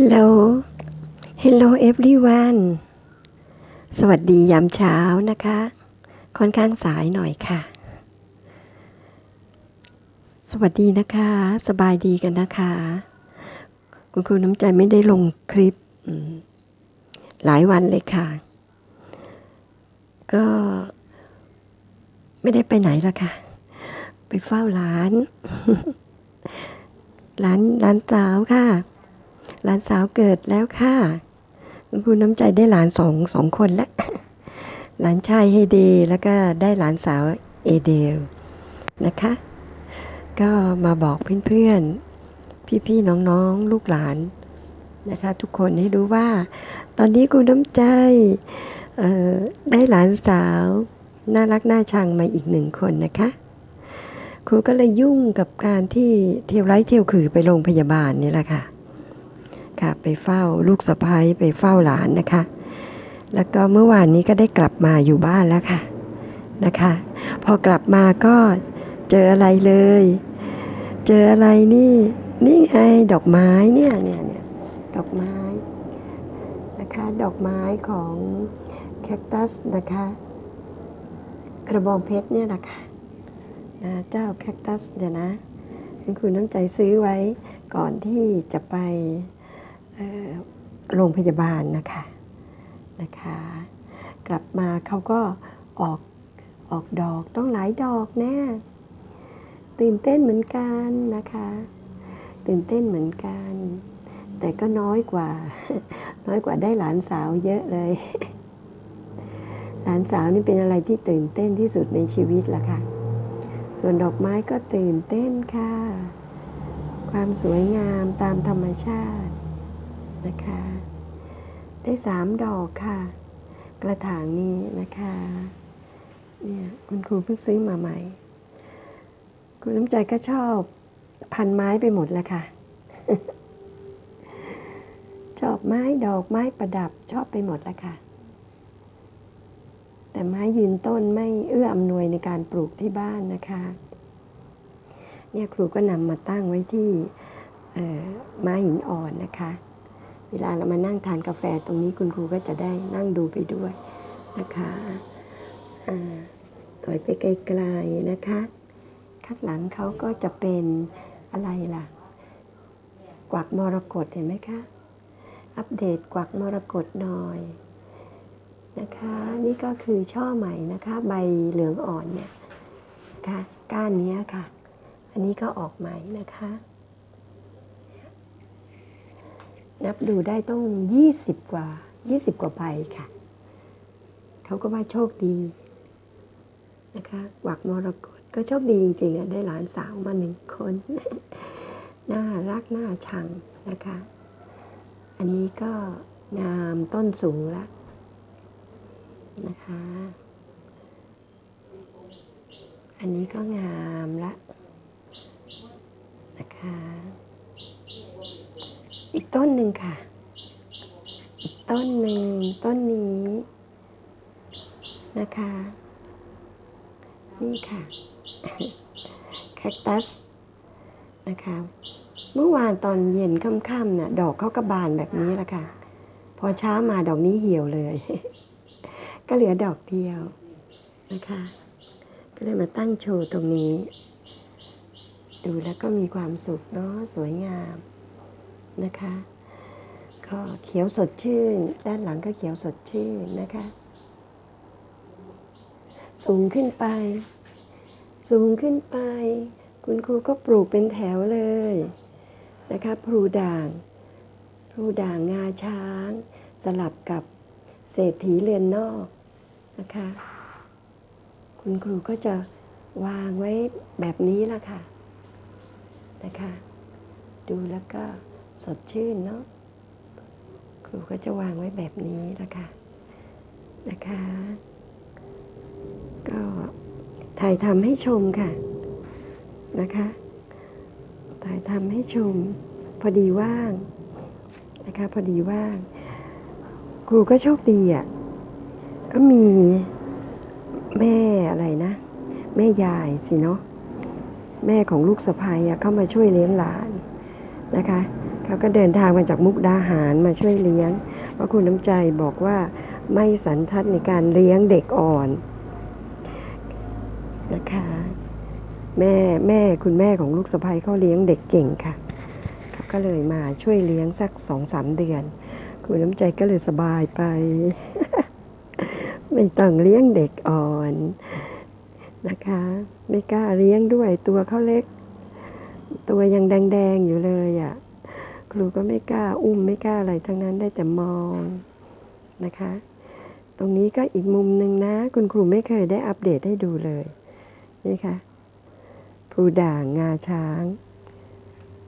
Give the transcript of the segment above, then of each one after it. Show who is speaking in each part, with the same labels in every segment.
Speaker 1: Hello Hello everyone สวัสดียามเช้านะคะ ค่อนข้างสายหน่อยค่ะ สวัสดีนะคะ สบายดีกันนะคะ คุณครูน้ำใจไม่ได้ลงคลิป หลายวันเลยค่ะ ก็ไม่ได้ไปไหนละค่ะ ไปเฝ้าหลานหลานหลานสาวค่ะ หลานสาวเกิดแล้วค่ะคุณครูน้ำใจได้หลานสองสองคนแล้ว หลานชายเฮเดแล้วก็ได้หลานสาวเอเดลนะคะ ก็มาบอกเพื่อนๆ พี่ๆ น้องๆ ลูกหลานนะคะ ทุกคนให้รู้ว่า ตอนนี้ครูน้ำใจได้หลานสาว น่ารักน่าชังมาอีกหนึ่งคนนะคะครูก็เลยยุ่งกับการที่เที่ยวไร้เที่ยวขือไปโรงพยาบาลนี่แหละค่ะ ค่ะ ไปเฝ้าลูกสะพ้ายไปเฝ้าหลานนะคะ แล้วก็เมื่อวานนี้ก็ได้กลับมาอยู่บ้านแล้วค่ะนะคะ พอกลับมาก็เจออะไรเลย เจออะไรนี่นี่ไงดอกไม้เนี่ยเนี่ยเนี่ยดอกไม้นะคะดอกไม้ของแคคตัสนะคะกระบองเพชรเนี่ยนะคะนะเจ้าแคคตัสเดี๋ยวนะคุณครูน้ำใจซื้อไว้ก่อนที่จะไป โรงพยาบาลนะคะนะคะ กลับมาเขาก็ออกออกดอกต้องหลายดอกแน่ตื่นเต้นเหมือนกันนะคะ ตื่นเต้นเหมือนกัน แต่ก็น้อยกว่า น้อยกว่าได้หลานสาวเยอะเลย หลานสาวนี่เป็นอะไรที่ตื่นเต้นที่สุดในชีวิตละค่ะ ส่วนดอกไม้ก็ตื่นเต้นค่ะ ความสวยงามตามธรรมชาติ นะคะ ได้สามดอกค่ะ กระถางนี้นะคะ เนี่ยคุณครูเพิ่งซื้อมาใหม่ คุณน้ำใจก็ชอบพันไม้ไปหมดแล้วค่ะ ชอบไม้ดอกไม้ประดับชอบไปหมดแล้วค่ะ แต่ไม้ยืนต้นไม่เอื้ออำนวยในการปลูกที่บ้านนะคะเนี่ยครูก็นำมาตั้งไว้ที่ไม้หินอ่อนนะคะ เวลาเรามานั่งทานกาแฟตรงนี้คุณครูก็จะได้นั่งดูไปด้วยนะคะอ่าถอยไปไกลๆนะคะ ข้างหลังเขาก็จะเป็นอะไรล่ะ กวักมรกตเห็นไหมคะ อัปเดตกวักมรกตหน่อยนะคะ นี่ก็คือช่อใหม่นะคะ ใบเหลืองอ่อนเนี่ยนะคะก้านนี้ค่ะ อันนี้ก็ออกใหม่นะคะ นับดูได้ต้อง 20 กว่า 20 กว่าใบค่ะ เขาก็ว่าโชคดีนะคะหวักมรกตก็โชคดีจริงๆอะได้หลานสาวมาหนึ่งคน น่ารักน่าชังนะคะ อันนี้ก็งามต้นสูงล้วนะคะ อันนี้ก็งามละนะคะ อีกต้นหนึ่งค่ะ อีกต้นหนึ่งต้นนี้นะคะ นี่ค่ะแคคตัสนะคะเมื่อวานตอนเย็นค่ำๆน่ะดอกเขากระบานแบบนี้ละค่ะ พอเช้ามาดอกนี้เหี่ยวเลย ก็เหลือดอกเดียวนะคะ ก็เลยมาตั้งโชว์ตรงนี้ ดูแล้วก็มีความสุขเนาะสวยงาม นะคะ ก็เขียวสดชื่น ด้านหลังก็เขียวสดชื่นนะคะ สูงขึ้นไป สูงขึ้นไป คุณครูก็ปลูกเป็นแถวเลยนะคะพลูด่างพลูด่างงาช้าง สลับกับเศรษฐีเรือนนอกนะคะ คุณครูก็จะวางไว้แบบนี้ละค่ะนะคะ ดูแล้วก็ สดชื่นเนาะครูก็จะวางไว้แบบนี้ละค่ะนะคะ ก็ถ่ายทำให้ชมค่ะนะคะ ถ่ายทำให้ชม พอดีว่างนะคะ พอดีว่าง ครูก็โชคดีอะก็มีแม่อะไรนะ แม่ยายสิเนาะแม่ของลูกสะพ้ายอะเข้ามาช่วยเลี้ยงหลานนะคะ เขาก็เดินทางมาจากมุกดาหารมาช่วยเลี้ยงเพราะคุณน้ำใจบอกว่าไม่สันทัดในการเลี้ยงเด็กอ่อนนะคะแม่แม่คุณแม่ของลูกสะใภ้เขาเลี้ยงเด็กเก่งค่ะเขาก็เลยมาช่วยเลี้ยงสักสองสามเดือน คุณน้ำใจก็เลยสบายไป ไม่ต้องเลี้ยงเด็กอ่อนนะคะ ไม่กล้าเลี้ยงด้วยตัวเขาเล็ก ตัวยังแดงๆอยู่เลยอะ่ะ ครูก็ไม่กล้าอุ้มไม่กล้าอะไรทั้งนั้นได้แต่มองนะคะ ตรงนี้ก็อีกมุมหนึ่งนะ คุณครูไม่เคยได้อัปเดตให้ดูเลย นี่ค่ะพลูด่างงาช้าง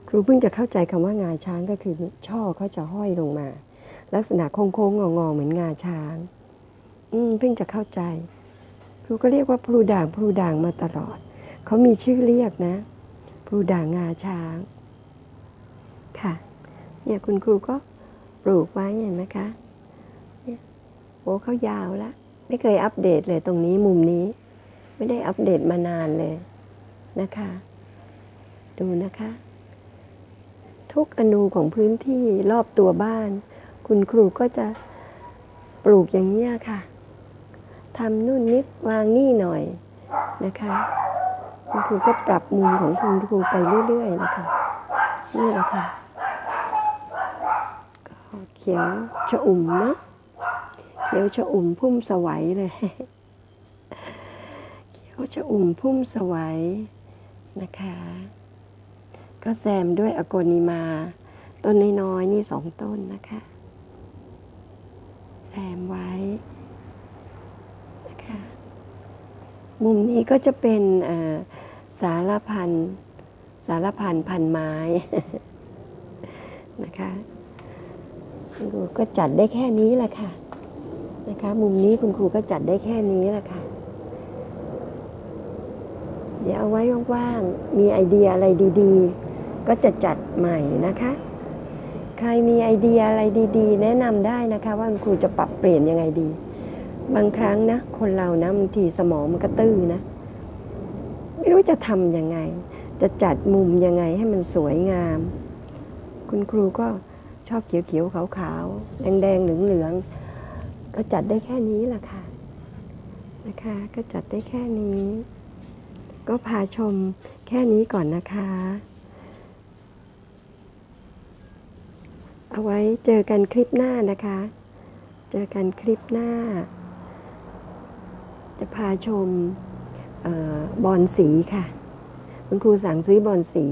Speaker 1: ครูเพิ่งจะเข้าใจคำว่างาช้างก็คือช่อเขาจะห้อยลงมา ลักษณะโค้งๆงอๆเหมือนงาช้าง อืมเพิ่งจะเข้าใจ ครูก็เรียกว่าพลูด่างพลูด่างมาตลอดเขามีชื่อเรียกนะพลูด่างงาช้างค่ะ เนี่ยคุณครูก็ปลูกไว้เห็นไหมคะเนี่ยโอ้เขายาวแล้วไม่เคยอัปเดตเลยตรงนี้มุมนี้ ไม่ได้อัปเดตมานานเลยนะคะ ดูนะคะ ทุกอนูของพื้นที่รอบตัวบ้าน คุณครูก็จะปลูกอย่างนี้ค่ะทำนู่นนิดวางนี่หน่อยนะคะคุณครูก็ปรับมุมของคุณครูไปเรื่อยๆนะคะนี่แหละค่ะ เขียวชะอุ่มเนาะเขียวชะอุ่มพุ่มสวัยเลย เขียวชะอุ่มพุ่มสวัยนะคะ ก็แซมด้วยอโกนิมา ต้นน้อยๆนี่สองต้นนะคะ แซมไว้นะคะ มุมนี้ก็จะเป็นสารพันสารพันพันไม้นะคะ คุณครูก็จัดได้แค่นี้แหละค่ะนะคะมุมนี้คุณครูก็จัดได้แค่นี้แหละค่ะ เดี๋ยวเอาไว้ว่างๆมีไอเดียอะไรดีๆ ก็จะจัดใหม่นะคะ ใครมีไอเดียอะไรดีๆ แนะนำได้นะคะว่าคุณครูจะปรับเปลี่ยนยังไงดี บางครั้งนะ คนเรานะบางทีสมองมันก็ตื้อนะ ไม่รู้จะทำยังไง จะจัดมุมยังไงให้มันสวยงาม คุณครูก็ ชอบเขียวๆขาวๆแดงๆเหลืองๆก็จัดได้แค่นี้แหละค่ะนะคะ ก็จัดได้แค่นี้ ก็พาชมแค่นี้ก่อนนะคะ เอาไว้เจอกันคลิปหน้านะคะ เจอกันคลิปหน้า จะพาชมออบอลสีค่ะ คุณครูสั่งซื้อบอลสี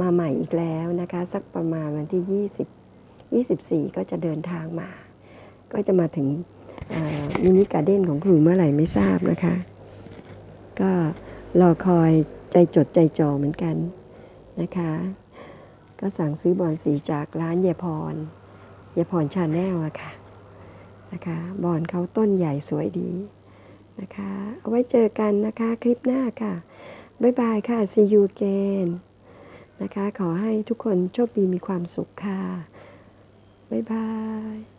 Speaker 1: มาใหม่อีกแล้วนะคะ สักประมาณวันที่ 20 24 ก็จะเดินทางมา ก็จะมาถึงมินิการ์เด้นของครูเมื่อไหร่ไม่ทราบนะคะ ก็รอคอยใจจดใจจ่อเหมือนกันนะคะ ก็สั่งซื้อบอลสีจากร้านเยาพรเยายพรชาแนลอะค่ะนะคะบอลเขาต้นใหญ่สวยดีนะคะเอาไว้เจอกันนะคะคลิปหน้าค่ะ บ๊ายบายค่ะ see you again นะคะ ขอให้ทุกคนโชคดีมีความสุขค่ะ บ๊ายบาย